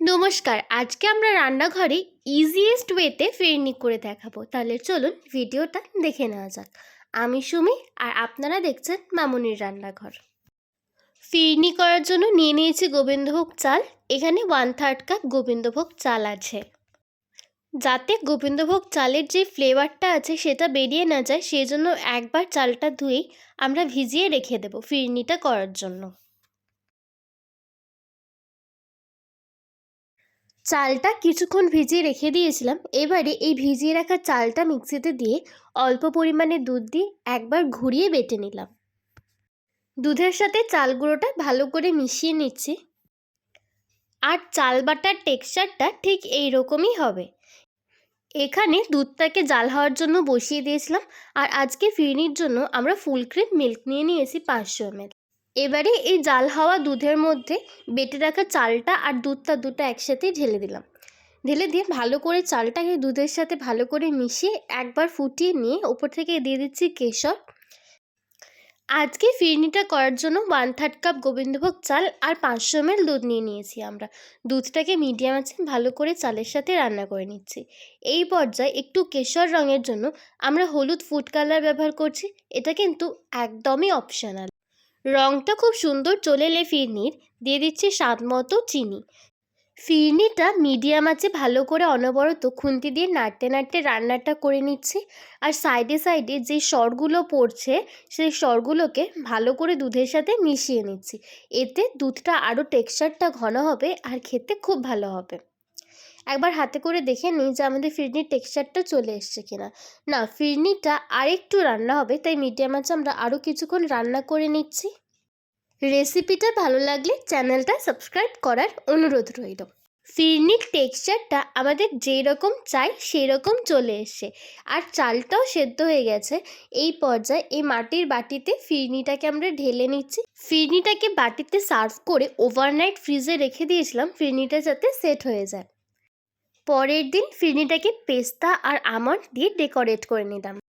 নমস্কার, আজকে আমরা রান্নাঘরে ইজিয়েস্ট ওয়েতে ফিরনি করে দেখাবো। তাহলে চলুন ভিডিওটা দেখে নেওয়া যাক। আমি সুমি আর আপনারা দেখছেন মামুনির রান্নাঘর। ফিরনি করার জন্য নিয়ে নিয়েছি গোবিন্দভোগ চাল। এখানে ওয়ান থার্ড কাপ গোবিন্দভোগ চাল আছে। যাতে গোবিন্দভোগ চালের যে ফ্লেভারটা আছে সেটা বেরিয়ে না যায় সেই জন্য একবার চালটা ধুয়েই আমরা ভিজিয়ে রেখে দেবো ফিরনিটা করার জন্য। চালটা কিছুক্ষণ ভিজিয়ে রেখে দিয়েছিলাম। এবারে এই ভিজিয়ে রাখা চালটা মিক্সিতে দিয়ে অল্প পরিমাণে দুধ দিয়ে একবার ঘুরিয়ে বেটে নিলাম। দুধের সাথে চাল গুঁড়োটা ভালো করে মিশিয়ে নিচ্ছি। আর চাল বাটার টেক্সচারটা ঠিক এই রকমই হবে। এখানে দুধটাকে জাল হওয়ার জন্য বসিয়ে দিয়েছিলাম। আর আজকে ফিরনির জন্য আমরা ফুল ক্রিম মিল্ক নিয়ে নিয়েছি পাঁচশো এমএল। এবারে এই জাল হওয়া দুধের মধ্যে বেটে রাখা চালটা আর দুধটা দুটো একসাথে ঢেলে দিলাম। ঢেলে দিয়ে ভালো করে চালটাকে দুধের সাথে ভালো করে মিশিয়ে একবার ফুটিয়ে নিয়ে ওপর থেকে দিয়ে দিচ্ছি কেশর। আজকে ফিরনিটা করার জন্য ওয়ান থার্ড কাপ গোবিন্দভোগ চাল আর পাঁচশো এমএল দুধ নিয়ে নিয়েছি আমরা। দুধটাকে মিডিয়াম আছে, ভালো করে চালের সাথে রান্না করে নিচ্ছি। এই পর্যায়ে একটু কেশর রঙের জন্য আমরা হলুদ ফুড কালার ব্যবহার করছি। এটা কিন্তু একদমই অপশনাল রঙটা খুব সুন্দর চলে এলে ফিরনির। দিয়ে দিচ্ছি স্বাদ মতো চিনি। ফিরনিটা মিডিয়াম আছে, ভালো করে অনবরত খুন্তি দিয়ে নাড়তে নাড়তে রান্নাটা করে নিচ্ছি। আর সাইডে সাইডে যে সরগুলো পড়ছে, সেই সরগুলোকে ভালো করে দুধের সাথে মিশিয়ে নিচ্ছি। এতে দুধটা আরও টেক্সচারটা ঘন হবে আর খেতে খুব ভালো হবে। একবার হাতে করে দেখে নিই যে আমাদের ফিরনির টেক্সচারটা চলে এসছে কিনা। না, ফিরনিটা আরেকটু রান্না হবে, তাই মিডিয়াম আছে আমরা আরও কিছুক্ষণ রান্না করে নিচ্ছি। রেসিপিটা ভালো লাগলে চ্যানেলটা সাবস্ক্রাইব করার অনুরোধ রইল। ফিরনির টেক্সচারটা আমাদের যেই রকম চাই সেই রকম চলে এসছে। আর চালটাও সেদ্ধ হয়ে গেছে। এই পর্যায়ে এই মাটির বাটিতে ফিরনিটাকে আমরা ঢেলে নিচ্ছি। ফিরনিটাকে বাটিতে সার্ভ করে ওভারনাইট ফ্রিজে রেখে দিয়েছিলাম। ফিরনিটা যাতে সেট হয়ে যায়। পরের দিন ফিরনিটাকে পেস্তা আর আমন্ড দিয়ে ডেকোরেট করে নিলাম।